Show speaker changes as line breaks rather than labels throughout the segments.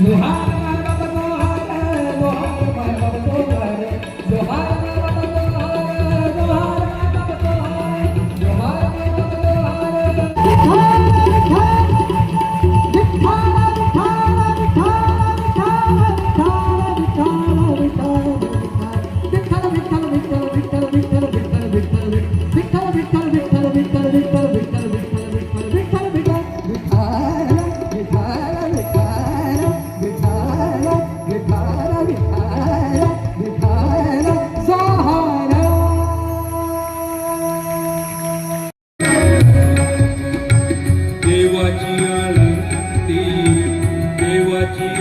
Muhammad.
Jesus.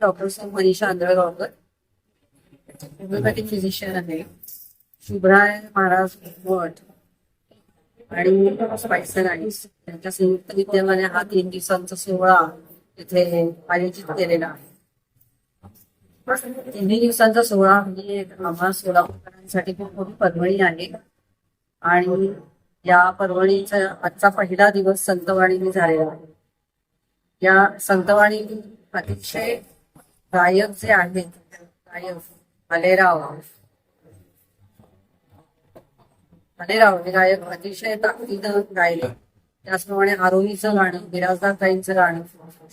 Doctor सौ Manisha Andhalgaonkar. Homeopathic physician आहे. शुभ्राय महाराज मठ आणि स्पायसर आणि त्यांच्या संयुक्त विद्यमाने हा तीन दिवसांचा सोहळा इथे आयोजित केलेला आहे. तिन्ही दिवसांचा सोहळा म्हणजे आम्हा सोलापूरकरांसाठी खूप मोठी पर्वणी आहे. आणि या पर्वणीचा आजचा पहिला दिवस संतवाणीने झालेला आहे. या संतवाणी अतिशय गायक जे आहेत गायक भालेराव भालेराव हे गायक अतिशय ताकदीनं गायले त्याचप्रमाणे आरोहीचं गाणं बिराजदार ताईंचं गाणं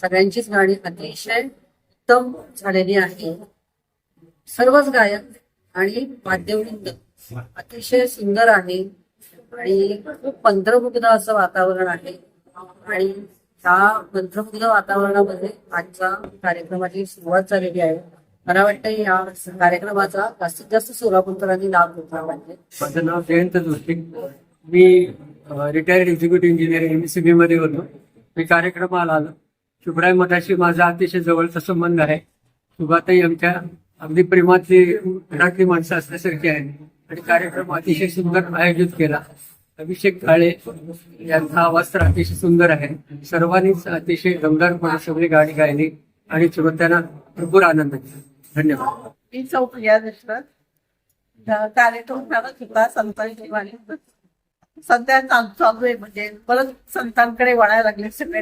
सगळ्यांचीच गाणी अतिशय उत्तम झालेली आहे सर्वच गायक आणि वाद्यवृंद अतिशय सुंदर आहे आणि खूप पंत्रमुग्ध असं वातावरण आहे आणि ह्या मंत्रमुग्ध वातावरणामध्ये आजच्या कार्यक्रमाची सुरुवात झालेली आहे. मला वाटतं या कार्यक्रमाचा जास्तीत जास्त सोलापूरकरांनी लाभ घेतला पाहिजे.
माझं नाव जयंत जोशी. मी रिटायर्ड एक्झिक्युटिव्ह इंजिनियर एमसीबी मध्ये होतो. मी कार्यक्रमाला आलो. शुभराय मठाशी माझा अतिशय जवळचा संबंध आहे. सुभाताई आमच्या अगदी प्रेमातली घरातली माणसं असल्यासारखी आहे आणि कार्यक्रम अतिशय सुंदर आयोजित केला. अभिषेक काळे यांचा आवाज तर अतिशय सुंदर आहे. सर्वांनीच अतिशय दमदारपणे सगळी गाणी गायली आणि श्रोत्यांना भरपूर आनंद धन्यवाद.
मी चौक मिश्र कार्यक्रम करत होता संतांची सध्या चाल- चालू आहे. म्हणजे परत संतांकडे वळायला लागले सगळे